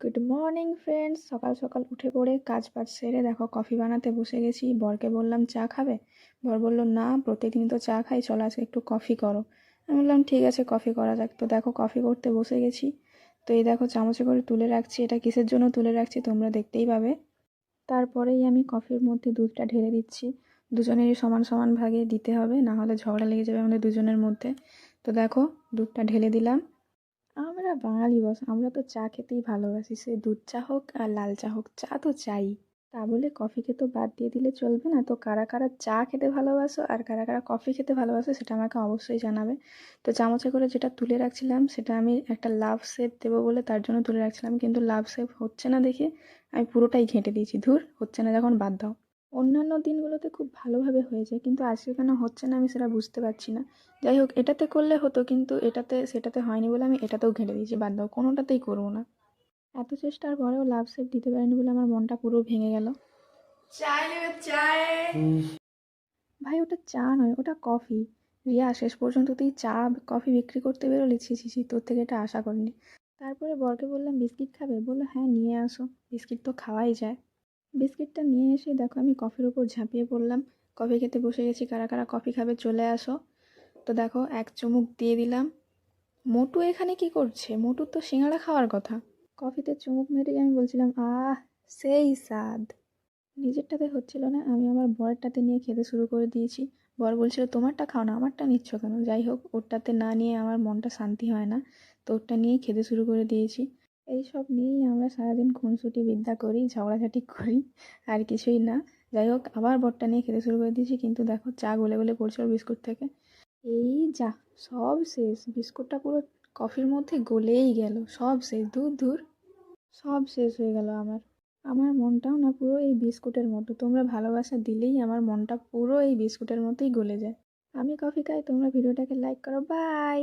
Good morning friends সকাল সকাল উঠে পড়ে কাজ বাজ সেরে দেখো কফি বানাতে বসে গেছি। বরকে বললাম, চা খাবে? বর বলল, না, প্রতিদিন তো চা খাই, চলো আজকে একটু কফি করো। আমি বললাম, ঠিক আছে কফি করা যাক। তো দেখো কফি করতে বসে গেছি। তো এই দেখো চামচে করে তুলে রাখছি। এটা কিসের জন্য তুলে রাখছি তোমরা দেখতেই পাবে। তারপরেই আমি কফির মধ্যে দুধটা ঢেলে দিচ্ছি। দুজনেরই সমান সমান ভাগে দিতে হবে, না হলে ঝগড়া লেগে যাবে আমাদের দুজনের মধ্যে। তো দেখো দুধটা ঢেলে দিলাম। আমরা বাঙালি বস, আমরা তো চা খেতেই ভালোবাসি। সে দুধ চা হোক আর লাল চা হোক, চা তো চাই। তা বলে কফিকে তো বাদ দিয়ে দিলে চলবে না? তো কারা কারা চা খেতে ভালোবাসো আর কারা কারা কফি খেতে ভালোবাসো সেটা আমাকে অবশ্যই জানাবে। তো চামচে করে যেটা তুলে রাখছিলাম সেটা আমি একটা লাভ শেপ দেবো বলে তার জন্য তুলে রাখছিলাম, কিন্তু লাভ শেপ হচ্ছে না দেখে আমি পুরোটাই ঘেঁটে দিয়েছি। ধুর, হচ্ছে না যখন বাদ দাও। অন্যান্য দিনগুলোতে খুব ভালোভাবে হয়ে যায় কিন্তু আজকে কেন হচ্ছে না আমি সেটা বুঝতে পারছি না। যাই হোক এটাতে করলে হতো কিন্তু এটাতে সেটাতে হয়নি বলে আমি এটাতেও ঘেঁটে দিয়েছি বাদ দাও কোনোটাতেই করব না। এত চেষ্টার পরেও লাভ সেভ দিতে পারিনি বলে আমার মনটা পুরো ভেঙে গেল। ভাই ওটা চা নয় ওটা কফি। রিয়া শেষ পর্যন্ত তুই চা কফি বিক্রি করতে বেরোলি? ছি ছি তোর থেকে এটা আশা করিনি। তারপরে বরকে বললাম বিস্কিট খাবে? বলল হ্যাঁ নিয়ে আসো। বিস্কিট তো খাওয়াই যায়। বিস্কিটটা নিয়ে এসে দেখো আমি কফির উপর ঝাঁপিয়ে পড়লাম। কফি খেতে বসে গেছি, কারা কারা কফি খাবে চলে আসো। তো দেখো, এক চুমুক দিয়ে দিলাম। মোটু এখানে কি করছে? মোটুর তো সিঙ্গাড়া খাওয়ার কথা। কফিতে চুমুক মেরেই আমি বলছিলাম, আহ, সেই স্বাদ। নিজেরটাতে হচ্ছিল না, আমি আমার বরেরটাতে নিয়ে খেতে শুরু করে দিয়েছি। বর বলছিল, তোমারটা খাও না, আমারটা নিচ্ছ কেন? যাই হোক, ওরটাতে না নিয়ে আমার মনটা শান্তি হয় না, তো ওরটা নিয়েই খেতে শুরু করে দিয়েছি। এই সব নিয়েই আমরা সারাদিন খুনসুটি, বিদ্যা করি, ঝগড়াঝাটি করি, আর কিছুই না। যাই হোক, আবার বরটা নিয়ে খেতে শুরু করে দিয়েছি, কিন্তু দেখো চা গলে গলে পড়ছে ওর বিস্কুট থেকে। এই যা, সব শেষ। বিস্কুটটা পুরো কফির মধ্যে গলেই গেল। সব শেষ, দূর দূর। সব শেষ হয়ে গেল আমার। আমার মনটাও না পুরো এই বিস্কুটের মতো। তোমরা ভালোবাসা দিলেই আমার মনটা পুরো এই বিস্কুটের মতোই গলে যায়। আমি কফি খাই, তোমরা ভিডিওটাকে লাইক করো। বাই